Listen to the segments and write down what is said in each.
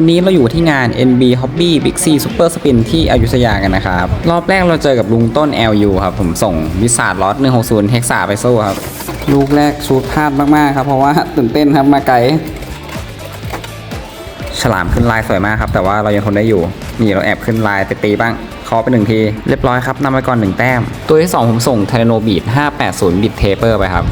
วันนี้เราอยู่ที่งาน NB Hobby Big C Super Spin ที่อยุธยากันนะครับ รอบแรกเราเจอกับลุงต้น LU ครับ ผมส่งวิสาดล็อต160 เฮกซาไปสู้ครับ ลูกแรกชูดพลาดมากๆครับ เพราะว่าตื่นเต้นครับมาไกล ฉลามขึ้นลายสวยมากครับ แต่ว่าเรายังทนได้อยู่ นี่เราแอบขึ้นลายไปตีบ้างเคอไปหนึ่งทีเรียบร้อยครับนำไปก่อนหนึ่งแต้ม ตัวที่ 2 ผมส่ง t ท r a n o b e a t 580บิตเทเปอร์ไปครับ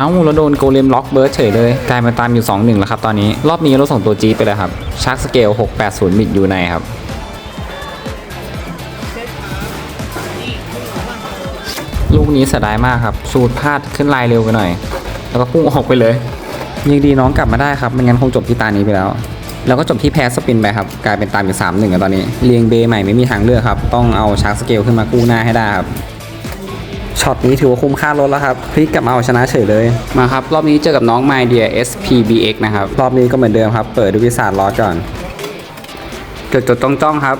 เอ้าเราโดนโกเลมล็อกเบิร์ดเฉยเลย กลายมาตามอยู่ 2-1 แล้วครับตอนนี้ รอบนี้เราส่งตัวจีไปเลยครับชาร์กสเกล 680บิตอยู่ในครับลูกนี้เสียดายมากครับ สูตรพลาดขึ้นลายเร็วไปหน่อย แล้วก็พุ่งออกไปเลยยังดีน้องกลับมาได้ครับไม่งั้นคงจบที่ตานี้ไปแล้ว แล้วก็จบที่แพ้สปินไปครับ กลายเป็นตามอยู่3 1กันตอนนี้เรียงเบใหม่ไม่มีทางเลือกครับ ต้องเอาชาร์กสเกลขึ้นมากู้หน้าให้ได้ครับ ช็อตนี้ถือว่าคุ้มค่ารถแล้วครับพลิกกลับมาเอาชนะเฉยเลย มาครับ รอบนี้เจอกับน้อง My Dear SPBX นะครับ รอบนี้ก็เหมือนเดิมครับ เปิดด้วยวิสาดลอสก่อนจดจดจ้องจ้องๆครับ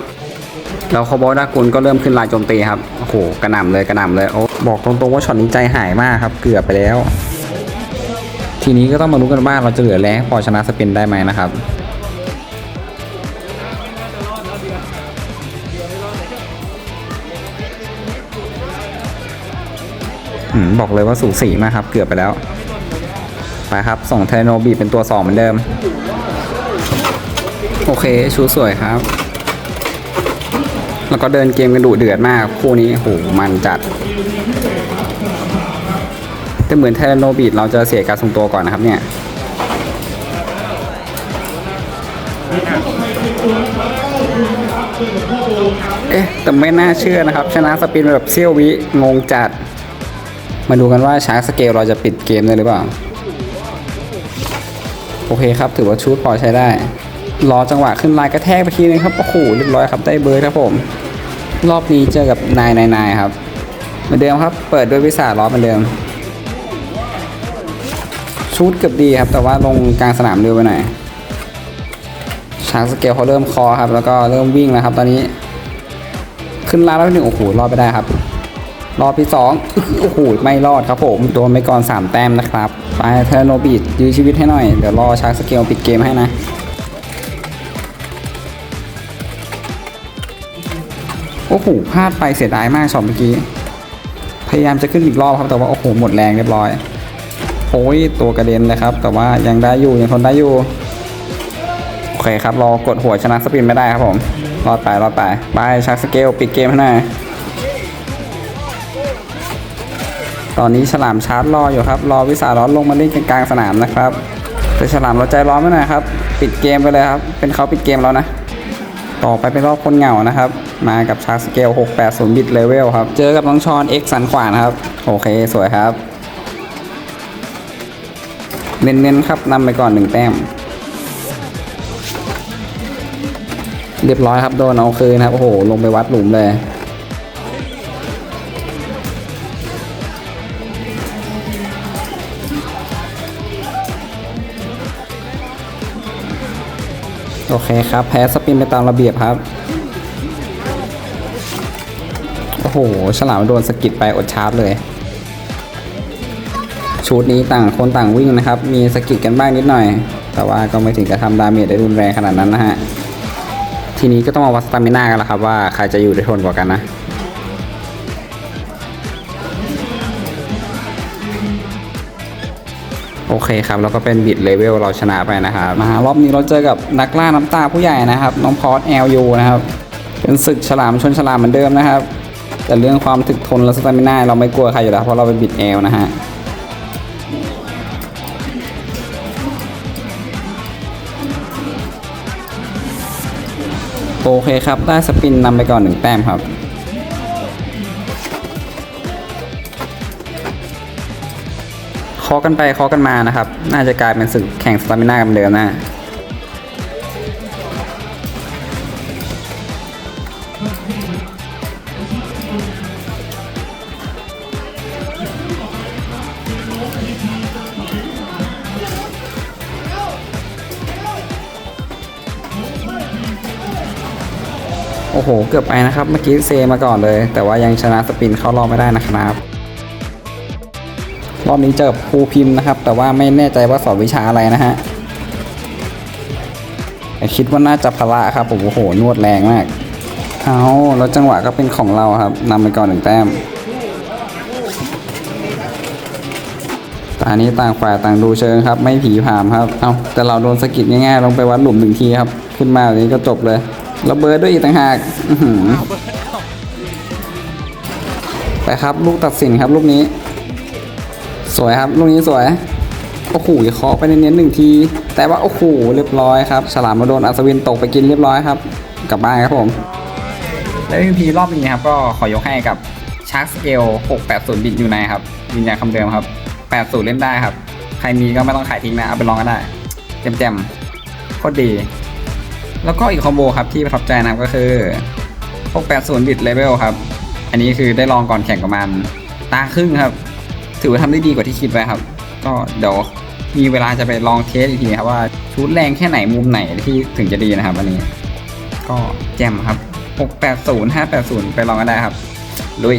แล้วคอบอลดากุลก็เริ่มขึ้นลายโจมตีครับ โอ้โห กระหน่ำเลยกระหน่ำเลยโอ้บอกตรงๆว่าช็อตนี้ใจหายมากครับ เกือบไปแล้ว ทีนี้ก็ต้องมาลุ้นกันว่าเราจะเหลือแรงพอชนะสปินได้ไหมนะครับ บอกเลยว่าสูสีมากครับ เกือบไปแล้ว ไปครับ ส่งเทโนบีเป็นตัว2เหมือนเดิม โอเค ชูสวยครับ แล้วก็เดินเกมกันดุเดือดมาก คู่นี้โหมันจัด แต่เหมือนเทโนบีเราจะเสียการทรงตัวก่อนนะครับเนี่ยเอ๊ะแต่ไม่น่าเชื่อนะครับ ชนะสปินแบบเซี่ยววิ งงจัด มาดูกันว่าชาร์กสเกลเราจะปิดเกมได้หรือเปล่า โอเคครับ ถือว่าชูดพอใช้ได้ รอจังหวะขึ้นลายกระแทกไปทีนึงครับ โอ้โห เรียบร้อยครับได้เบอร์ครับผม รอบนี้เจอกับนายนายนายครับ เหมือนเดิมครับ เปิดด้วยวิสาล้อเหมือนเดิมชูดเกือบดีครับ แต่ว่าลงกลางสนามเร็วไปหน่อยชาร์กสเกลเขาเริ่มคอครับ แล้วก็เริ่มวิ่งแล้วครับ ตอนนี้ ขึ้นลายแล้วหนึ่งโอ้โห รอดไปได้ครับ รอบที่สองโอ้โหไม่รอดครับผมโดนไปก่อน 3 แต้มนะครับ ไปเทอร์โนบีดยื้อชีวิตให้หน่อย เดี๋ยวรอชาร์กสเกลปิดเกมให้นะโอ้โหพลาดไปเสียดายมากช็อตเมื่อกี้ พยายามจะขึ้นอีกรอบครับแต่ว่าโอ้โหหมดแรงเรียบร้อยโอ้ยตัวกระเด็นเลยครับ แต่ว่ายังได้อยู่ยังทนได้อยู่โอเคครับรอกดหัวชนะสปินไม่ได้ครับผมรอดไปรอดไปไปชาร์กสเกลปิดเกมให้หน่อย ตอนนี้ฉลามชาร์จรออยู่ครับ รอวิสาร้อนลงมาเล่นกลางสนามนะครับแต่ฉลามเราใจร้อนไม่หน่อยครับ ปิดเกมไปเลยครับ เป็นเขาปิดเกมแล้วนะ ต่อไปเป็นรอบคนเหงานะครับ มากับชาร์จสเกล 680 บิตเลเวลครับ เจอกับน้องชอน X สันขวานครับ โอเค สวยครับ เน้นๆครับนำไปก่อนหนึ่งแต้ม เรียบร้อยครับ โดนเอาคืนครับ โอ้โห ลงไปวัดหลุมเลย โอเคครับ แพ้สปินไปตามระเบียบครับ โอ้โห ฉลามโดนสกิดไปอดชาร์จเลย ชุดนี้ต่างคนต่างวิ่งนะครับ มีสกิดกันบ้างนิดหน่อย แต่ว่าก็ไม่ถึงกับทำดาเมจได้รุนแรงขนาดนั้นนะฮะ ทีนี้ก็ต้องมาวัดสตามิน่ากันละครับว่าใครจะอยู่ได้ทนกว่ากันนะ โอเคครับแล้วก็เป็นบิดเลเวลเราชนะไปนะครับมารอบนี้เราเจอกับนักล่าน้ำตาผู้ใหญ่นะครับ น้องพอส LU นะครับเป็นศึกฉลามชนฉลามเหมือนเดิมนะครับ แต่เรื่องความถึกทนและสตามิน่าเราไม่กลัวใครอยู่แล้วเพราะเราเป็นบิดแอลนะฮะโอเคครับ ได้สปินนำไปก่อนหนึ่งแต้มครับ เคาะกันไปเคาะกันมานะครับ น่าจะกลายเป็นศึกแข่งสตามิน่ากันเหมือนเดิมนะโอ้โห เกือบไปนะครับ เมื่อกี้เซมาก่อนเลย แต่ว่ายังชนะสปินเข้ารอบไม่ได้นะครับ รอบนี้เจอครูพิมพ์นะครับ แต่ว่าไม่แน่ใจว่าสอนวิชาอะไรนะฮะแต่คิดว่าน่าจะพละครับโอ้โหนวดแรงมากเอาแล้วจังหวะก็เป็นของเราครับนำไปก่อนหนึ่งแต้มตอนนี้ต่างฝ่ายต่างดูเชิงครับ ไม่ผีผามครับ เอาแต่เราโดนสกิดง่ายๆลงไปวัดหลุมหนึ่งทีครับ ขึ้นมาแบบนี้ก็จบเลยระเบิดด้วยอีกต่างหากไปครับลูกตัดสินครับลูกนี้ สวยครับลูกนี้สวยโอ้โหเคาะไปเน้นๆหนึ่งที แต่ว่าโอ้โหเรียบร้อยครับฉลามมาโดนอัศวินตกไปกินเรียบร้อยครับกลับบ้านครับผม และ MVP รอบนี้ครับก็ขอยกให้กับชาร์ k สเกล680 บิตอยู่ในครับยืนยันคำเดิมครับ 80 เล่นได้ครับ ใครมีก็ไม่ต้องขายทิ้งนะ เอาไปลองก็ได้แจมๆโคตรดี แล้วก็อีกคอมโบครับที่ประทับใจนะครับก็คือ 680 บิตเลเวลครับ อันนี้คือได้ลองก่อนแข่งประมาณตาครึ่งครับ ถือว่าทำได้ดีกว่าที่คิดไว้ครับ ก็เดี๋ยวมีเวลาจะไปลองเทสอีกทีครับว่าชุดแรงแค่ไหนมุมไหนที่ถึงจะดีนะครับวันนี้ ก็แจมครับ 680 580 ไปลองกันได้ครับลุย